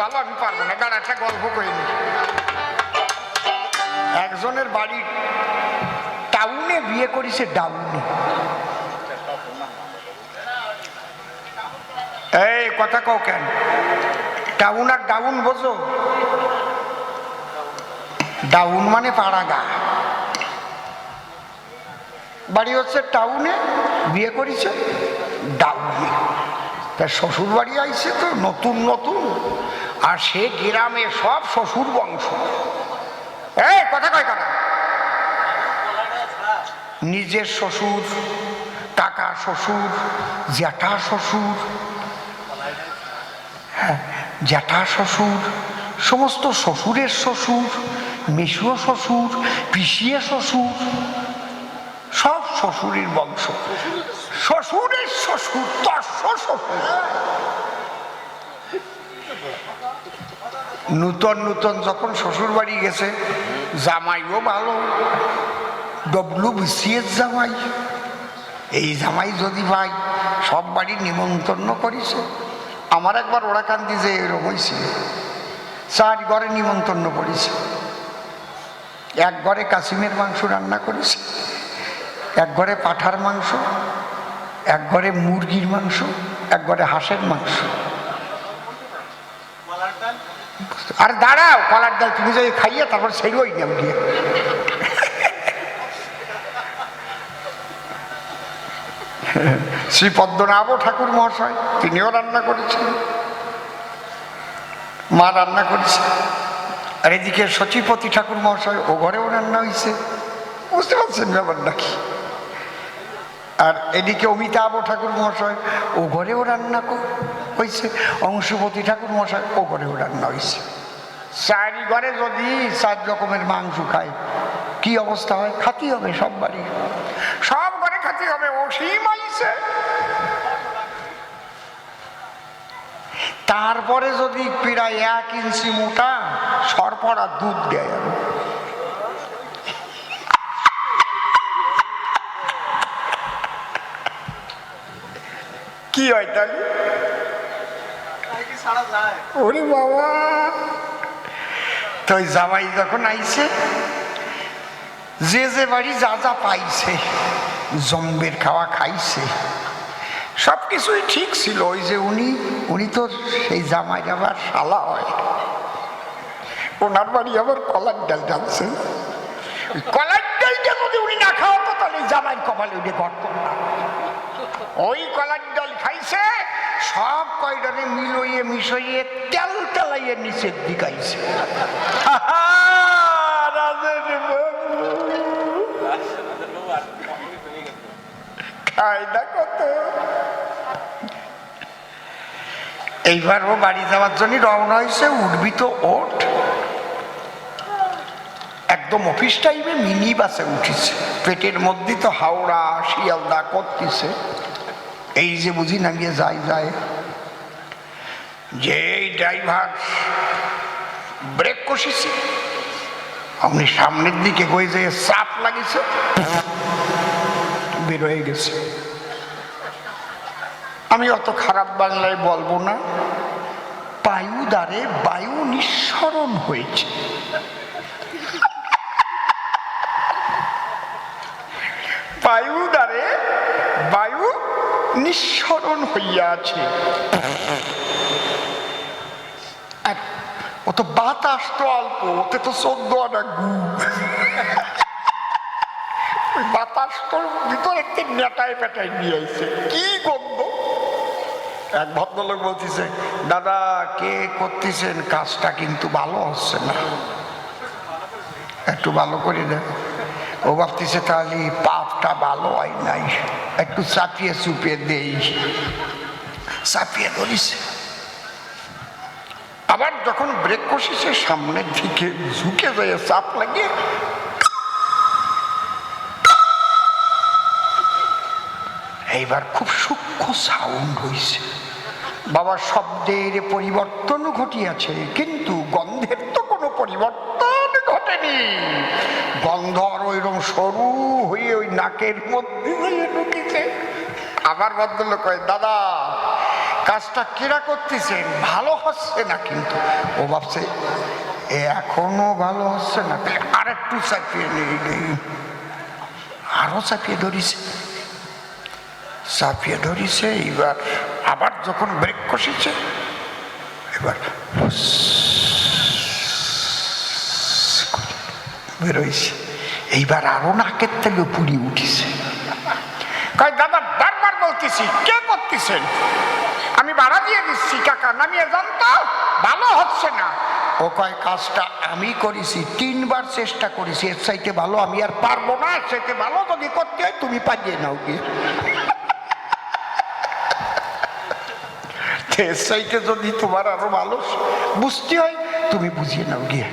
ভালো, আমি পারব না। দাঁড়া, একটা গল্প করিনি একজনের বাড়ি টাউনে বিয়ে করেছে ডাউনে। এই, কথা কও কেন? টাউন আর ডাউন বোঝো? ডাউন মানে পাড়াগা। বাড়ি হচ্ছে টাউনে, বিয়ে করেছে ডাউনে। তার শ্বশুর বাড়ি আইছে তো নতুন নতুন। আর সে গ্রামে সব শ্বশুর বংশ। কথা কয় কথা নিজের শ্বশুর কাকা শ্বশুর, জ্যাঠা শ্বশুর হ্যাঁ জ্যাঠা শ্বশুর, সমস্ত শ্বশুরের শ্বশুর মেসুও শ্বশুর পিসিয়ে শ্বশুর, সব শ্বশুরের বংশ। শ্বশুরের শ্বশুর তর্ষ শ্বশুর। নূতন নূতন যখন শ্বশুর বাড়ি গেছে, জামাইও ভালো ডব্লু বিসিএস জামাই। এই জামাই যদি ভাই সব বাড়ি নিমন্ত্রণ করেছে। আমার একবার ওরাকান্দি যে এরকম হয়েছিল চার ঘরে নিমন্ত্রণ করেছে। এক ঘরে কাসিমের মাংস রান্না করেছে, এক ঘরে পাঠার মাংস, এক ঘরে মুরগির মাংস, এক ঘরে হাঁসের মাংস। আর দাঁড়াও, কলার ডাল তুমি যদি খাইয়ে তারপর সেই ওই নাম দিয়ে শ্রী পদ্মনাভ ঠাকুর মহাশয়, তিনিও রান্না করেছেন। মা রান্না করেছে। আর এদিকে সচিপতি ঠাকুর মহাশয়, ও ঘরেও রান্না হয়েছে বুঝতে পারছেন ব্যাপার নাকি? আর এদিকে অমিতাভ ঠাকুর মহাশয়, ও ঘরেও রান্না কর- হয়েছে অংশপতি ঠাকুর মহাশয় ও ঘরেও রান্না হয়েছে চারি ঘরে যদি চার রকমের মাংস খায়, কি অবস্থা হয়? খাতি হবে সব বাড়ি সব ঘরে খাতি হবে, অসীম আইছে তারপরে যদি প্রায় এক ইঞ্চি মোটা সরপড়া দুধ দেয়। কি হয় তাহলে? ওরে বাবা। তো জামাই যখন আইছে, যে যে বাড়ি যা যা পাইছে, জম্বের খাওয়া খাইছে সব কিছুই ঠিক ছিল। ওই যে উনি উনি তো সেই জামাই আবার শালা হয়। ওনার বাড়ি আবার কলার ডাল ডালছে। কলার ডালটা যদি উনি না খাওয়াতো, তাহলে জামাইয়ের কপালে উঠে গর্ত না। ওই কলার ডাল খাইছে সব কয়ডনে মিলইয়ে, মিশইয়ে, তেল তেলাইয়ে নিচের দিকাইছে কত এইবার ও বাড়ি যাওয়ার জন্য রওনা হয়েছে উঠবি তো ওঠ একদম অফিস টাইমে মিনি বাসে উঠিছে পেটের মধ্যে তো হাওড়া শিয়ালদা করতেছে এই যে বুঝি নামিয়ে যায় যায় যে ড্রাইভার ব্রেক কষিছে আপনি সামনের দিকে গই যে চাপ লাগিছে বেরোয় গেছে। আমি অত খারাপ বাংলায় বলব না বায়ু দ্বারে বায়ু নিঃসরণ হয়েছে। বায়ু দ্বারে নিঃসরণ হইয়াছে। আর ও তো বাতাস তো অল্প ওতে তো চোদ্দ আনা গু। বাতাস তোর ভিতরে নেটায় পেটায় নিয়ে আইছে। কি গন্ধ? এক ভদ্রলোক বলতেছে, দাদা, কে করতেছেন? কাজটা কিন্তু ভালো হচ্ছে না। একটু ভালো করে দেন ও ভাবতেছে তাহলে পাপটা ভালো হয় নাই। একটু চাপিয়ে চুপিয়ে দেই। চাপিয়ে ধরিছে। আবার যখন ব্রেক কষেছে, সামনের দিকে ঝুঁকে যায় চাপ লাগিয়ে এইবার খুব সূক্ষ্ম সাউন্ড হয়েছে বাবা শব্দের পরিবর্তন ঘটিয়াছে, কিন্তু গন্ধের তো কোনো পরিবর্তন ঘটেনি গন্ধ ওইরকম সরু হয়ে ওই নাকের মধ্যে ঢুকেছে। আবার ভদ্রলোক কয়, দাদা, কাজটা কেরা করতেছেন? ভালো হচ্ছে না কিন্তু? ও ভাবছে, "এ এখনও ভালো হচ্ছে না। তাহলে আরেকটু চাপিয়ে নেই নেই। আরও চাপিয়ে ধরিছে। চাপিয়ে ধরিছে এবার আবার যখন ব্রেক কষেছে, এবার ফুস করে এইবার আরও নাকের থেকে পুরি উঠিছে। দাদা, বারবার বলতেছি, কে করতেছেন? আমি দিয়ে দিচ্ছি টাকা নামিয়ে ভালো হচ্ছে না। ও কয়, কাজটা আমি করেছি, তিনবার চেষ্টা করেছি, এর চাইতে ভালো আমি আর পারব না, এর চাইতে ভালো যদি করতে হয় তুমি পাঠিয়ে নাও গিয়ে। এর চাইতে যদি তোমার আরও ভালো বুঝতে হয়, তুমি বুঝিয়ে নাও গিয়ে।